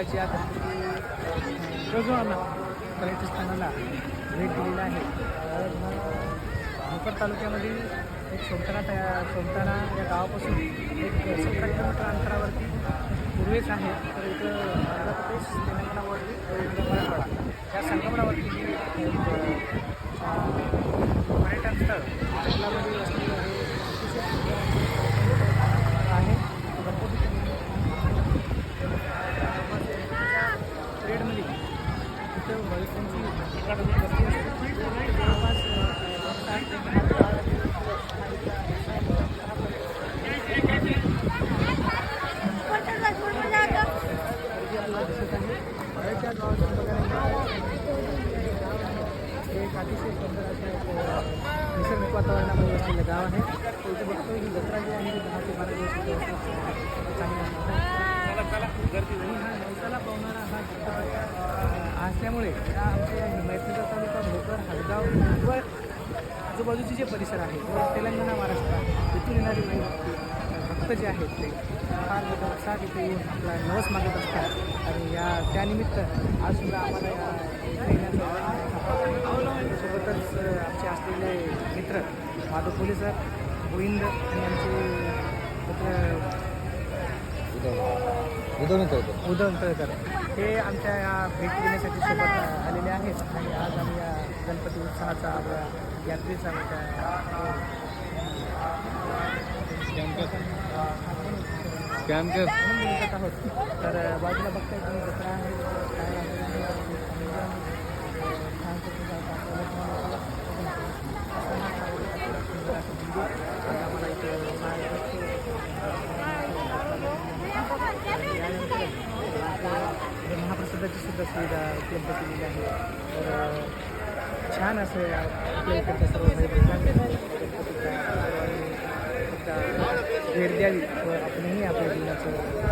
मंडळाची या रोजवाना पर्यटन भेट दिलेला आहे. तर भोकर तालुक्यामध्ये एक सोमताना त्या सोमताना या गावापासून एक सतरा किलोमीटर अंतरावरती पूर्वेच आहे. तर इथं आंध्र प्रदेश तेलंगणावरती मराठवाडा या संगमनावरती पर्यटन स्थळ नैसर्गिक वातावरणामध्ये असलेलं गाव आहे इथे बघतो ही जत्रा जी आहे ती दहा ते बारा दिवस. चांगली या आमच्या या मैत्रीचा तालुका भोकर हदगाव व आजूबाजूचे जे परिसर आहे व तेलंगणा महाराष्ट्र इथून येणारे भक्त जे आहेत ते फार मोठा इथे येऊन आपला नवस मागत असतात. आणि या त्यानिमित्त आज सुद्धा आम्हाला या सोबतच आमचे असलेले मित्र माधव पोले सर गोविंद आणि आमचे मित्र उद्धव तळकर हे आमच्या या भेट देण्यासाठी सोबत आलेले आहेत. आणि आज आम्ही या गणपती उत्सवाचा आपल्या यात्रेचा बोलत आहोत. तर बाजूला बघताय तुम्ही जत्रा आहे. सुद्धा सुविधा उपलब्ध केलेली आहे. अ, छान असं आपल्या इकडच्या सर्व भेट द्यावी व आपणही आपल्या जीवनाचं